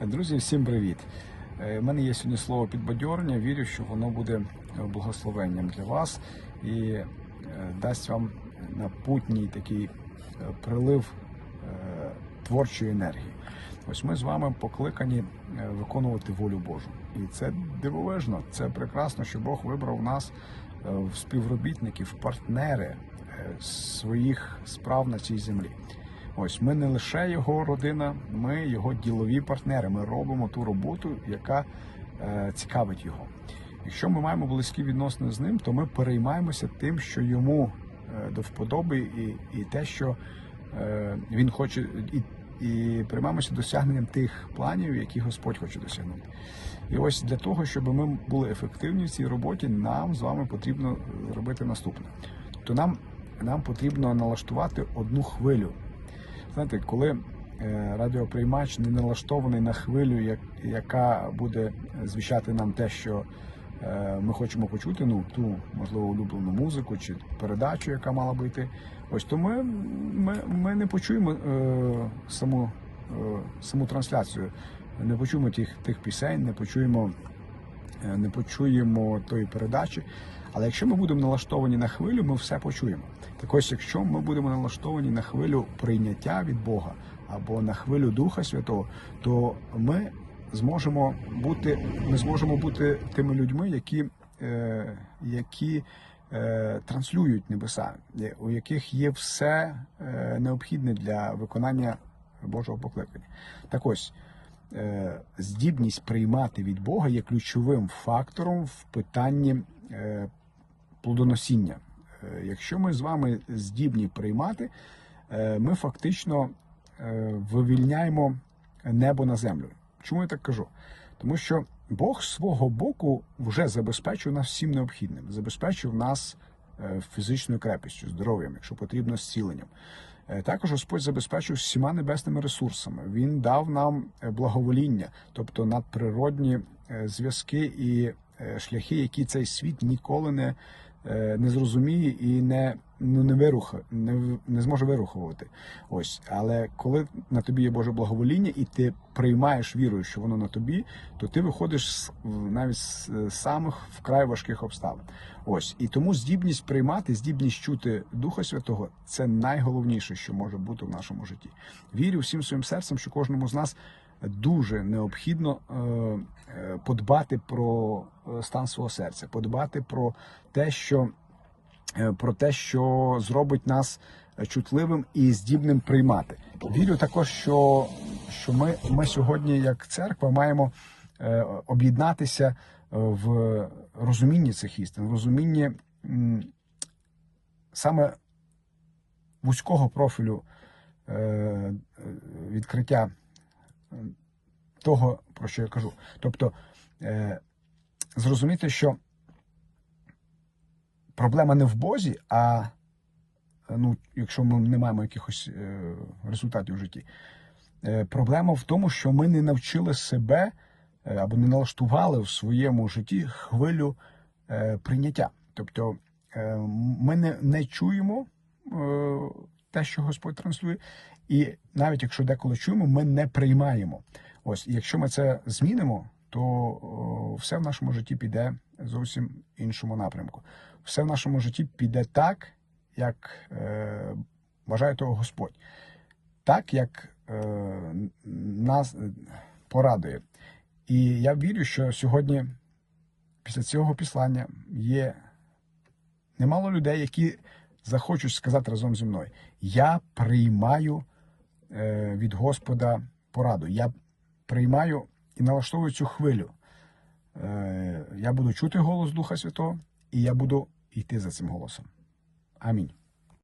Друзі, всім привіт! Е, У мене є сьогодні слово підбадьорення. Вірю, що воно буде благословенням для вас і е, дасть вам напутній такий е, прилив е, творчої енергії. Ось ми з вами покликані е, виконувати волю Божу. І це дивовижно, це прекрасно, що Бог вибрав нас е, в співробітників, в партнери е, своїх справ на цій землі. Ось ми не лише його родина, ми його ділові партнери. Ми робимо ту роботу, яка е, цікавить його. Якщо ми маємо близькі відносини з ним, то ми переймаємося тим, що йому е, до вподоби, і, і те, що е, він хоче, і, і приймаємося досягненням тих планів, які Господь хоче досягнути. І ось для того, щоб ми були ефективні в цій роботі, нам з вами потрібно зробити наступне. Тобто нам, нам потрібно налаштувати одну хвилю. Знаєте, коли е, радіоприймач не налаштований на хвилю, як, яка буде звіщати нам те, що е, ми хочемо почути, ну ту можливо улюблену музику чи передачу, яка мала би йти, ось то ми, ми, ми не почуємо е, саму, е, саму трансляцію, не почуємо тих, тих пісень, не почуємо е, не почуємо тої передачі. Але якщо ми будемо налаштовані на хвилю, ми все почуємо. Так ось, якщо ми будемо налаштовані на хвилю прийняття від Бога або на хвилю Духа Святого, то ми зможемо бути, ми зможемо бути тими людьми, які, е, які е, транслюють небеса, у яких є все е, необхідне для виконання Божого покликання. Так ось е, здібність приймати від Бога є ключовим фактором в питанні е, плодоносіння. Е, Якщо ми з вами здібні приймати, е, ми фактично е, вивільняємо небо на землю. Чому я так кажу? Тому що Бог з свого боку вже забезпечив нас всім необхідним, забезпечив нас фізичною крепістю, здоров'ям, якщо потрібно, зціленням. Також Господь забезпечив всіма небесними ресурсами. Він дав нам благовоління, тобто надприродні зв'язки і шляхи, які цей світ ніколи не, не зрозуміє і не, ну, не, вируха, не, не зможе вирухувати. Ось, але коли на тобі є Боже благовоління, і ти приймаєш вірою, що воно на тобі, то ти виходиш з, навіть з е, самих вкрай важких обставин. Ось і тому здібність приймати, здібність чути Духа Святого це найголовніше, що може бути в нашому житті. Вірю всім своїм серцем, що кожному з нас дуже необхідно е, е, подбати про е, стан свого серця, подбати про те, що про те, що зробить нас чутливим і здібним приймати. Вірю також, що, що ми, ми сьогодні, як церква, маємо об'єднатися в розумінні цих істин, в розумінні саме вузького профілю відкриття того, про що я кажу. Тобто е, зрозуміти, що проблема не в Бозі, а ну, якщо ми не маємо якихось е, результатів в житті, е, проблема в тому, що ми не навчили себе або не налаштували в своєму житті хвилю прийняття. Тобто ми не, не чуємо те, що Господь транслює, і навіть якщо деколи чуємо, ми не приймаємо. Ось, якщо ми це змінимо, то о, все в нашому житті піде зовсім іншому напрямку. Все в нашому житті піде так, як е, бажає того Господь, так як е, нас е, порадує. І я вірю, що сьогодні, після цього післання, є немало людей, які захочуть сказати разом зі мною: Я приймаю від Господа пораду. Я приймаю і налаштовую цю хвилю. Е, я буду чути голос Духа Святого, і я буду йти за цим голосом. Амінь.